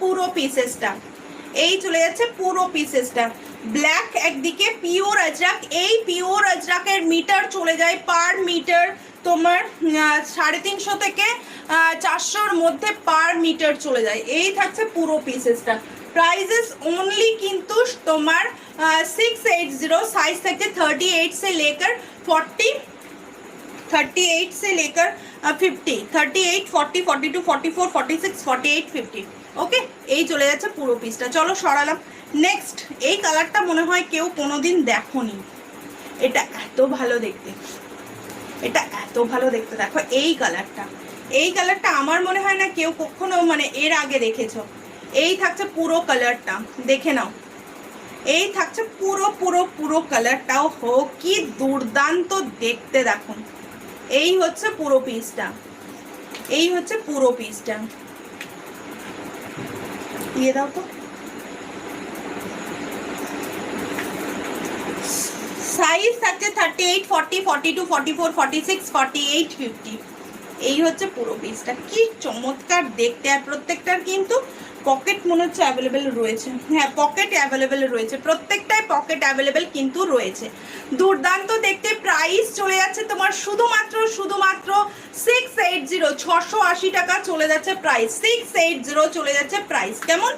পুরো পিসেসটা। এই চলে যাচ্ছে পুরো পিসেসটা। ব্ল্যাক একদিকে পিওর আজরাক এই পিওর আজরাকের মিটার চলে যায় পার মিটার তোমার সাড়ে তিনশো থেকে চারশোর মধ্যে পার মিটার চলে যায়। এই থাকছে পুরো পিসেসটা। প্রাইজেস অনলি কিন্তু তোমার সিক্স এইট জিরো সাইজ থাকছে থার্টি এইট সে লেকার ফর্টি थर्टी एट से लेकर fifty thirty eight forty forty two forty four forty six forty eight fifty okay এই চলে যাচ্ছে পুরো পিসটা চলো সরালাম নেক্সট এই কালারটা মনে হয় কেউ কোনোদিন দেখোনি এটা এত ভালো দেখতে এটা এত ভালো দেখতে দেখো এই কালারটা এই কালারটা আমার মনে হয় না কেউ কখনো মানে এর আগে দেখেছো এই থাকছে পুরো কালারটা দেখে নাও এই থাকছে পুরো পুরো পুরো কালারটাও হোক কি দুর্দান্ত দেখতে দেখো এই হচ্ছে পুরো পিসটা এই হচ্ছে পুরো পিসটা দিয়ে দাও তো। সাইজ থাকছে thirty eight forty forty two forty four forty six forty eight fifty এই হচ্ছে পুরো পিসটা কি চমৎকার দেখতে আর প্রত্যেকটার কিন্তু পকেট মনে হচ্ছে অ্যাভেলেবেল রয়েছে। হ্যাঁ পকেট অ্যাভেলেবেল রয়েছে। প্রত্যেকটাই পকেট অ্যাভেলেবেল কিন্তু রয়েছে। দুর্দান্ত দেখতে প্রাইস চলে যাচ্ছে তোমার শুধুমাত্র শুধুমাত্র সিক্স এইট জিরো ছশো আশি টাকা চলে যাচ্ছে প্রাইস সিক্স এইট জিরো চলে যাচ্ছে প্রাইস কেমন?